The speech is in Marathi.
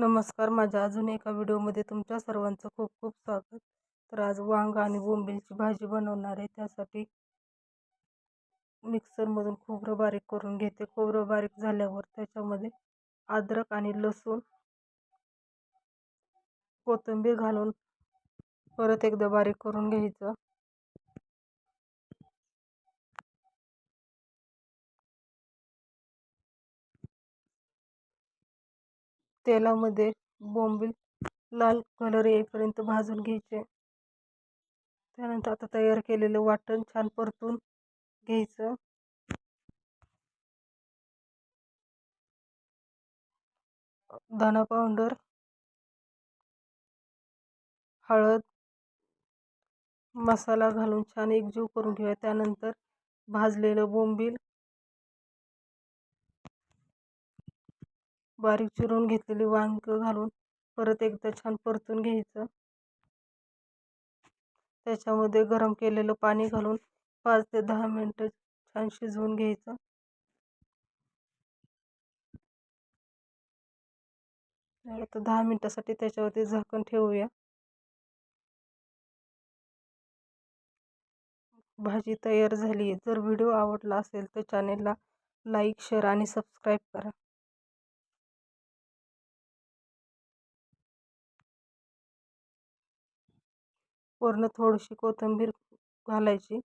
नमस्कार माझ्या अजून एका व्हिडिओमध्ये तुमच्या सर्वांचं खूप खूप स्वागत. तर आज वांग आणि बोंबीलची भाजी बनवणार आहे. त्यासाठी मिक्सरमधून खोबरं बारीक करून घेते. खोबरं बारीक झाल्यावर त्याच्यामध्ये अद्रक आणि लसूण कोथिंबीर घालून परत एकदा बारीक करून घ्यायचं. तेलामध्ये बोंबील लाल कलर येईपर्यंत भाजून घ्यायचे. त्यानंतर आता तयार केलेलं वाटण छान परतून घ्यायचं. धना पावडर हळद मसाला घालून छान एकजीव करून घेऊया. त्यानंतर भाजलेलं बोंबील बारीक चिरून घेतलेली वांग घालून परत एकदा छान परतून घ्यायचं. त्याच्यामध्ये गरम केलेलं पाणी घालून पाच ते दहा मिनटं छान शिजवून घ्यायचं. आता दहा मिनटासाठी त्याच्यावरती झाकण ठेवूया. भाजी तयार झाली जर व्हिडिओ आवडला असेल तर चॅनेलला लाईक शेअर आणि सबस्क्राईब करा. वरनं थोडीशी कोथिंबीर घालायची.